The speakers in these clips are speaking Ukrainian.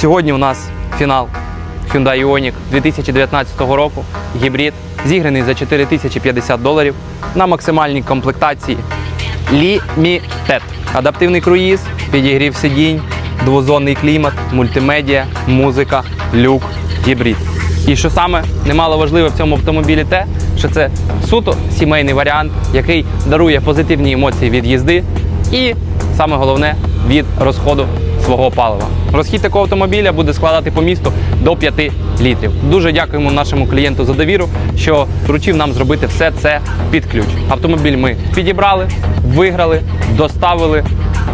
Сьогодні у нас фінал Hyundai Ioniq 2019 року. Гібрид зіграний за 4050 доларів на максимальній комплектації Limited. Адаптивний круїз, підігрів сидінь, двозонний клімат, мультимедіа, музика, люк, гібрид. І що саме немало важливе в цьому автомобілі, те, що це суто сімейний варіант, який дарує позитивні емоції від їзди і саме головне від розходу свого палива. Розхід такого автомобіля буде складати по місту до 5 літрів. Дуже дякуємо нашому клієнту за довіру, що вручив нам зробити все це під ключ. Автомобіль ми підібрали, виграли, доставили.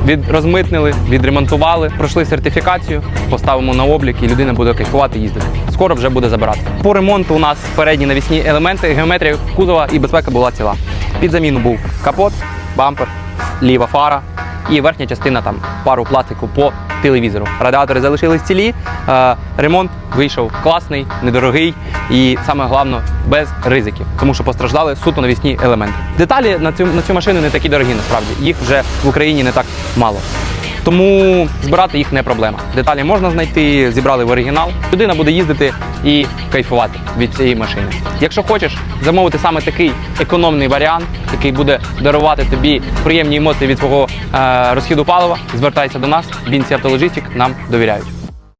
Від розмитнили, відремонтували, пройшли сертифікацію, поставимо на облік, і людина буде кайфувати їздити. Скоро вже буде забирати. По ремонту у нас передні навісні елементи, геометрія кузова і безпека була ціла. Під заміну був капот, бампер, ліва фара і верхня частина там пару пластику по телевізору. Радіатори залишились цілі. е, Ремонт вийшов класний, недорогий і саме головне без ризиків, тому що постраждали суто навісні елементи. Деталі на цю на цю машину не такі дорогі, насправді їх вже в Україні не так мало. Тому збирати їх не проблема. Деталі можна знайти, зібрали в оригінал. Людина буде їздити і кайфувати від цієї машини. Якщо хочеш замовити саме такий економний варіант, який буде дарувати тобі приємні емоції від свого е, розхіду палива, звертайся до нас. Бінці Автологістик нам довіряють.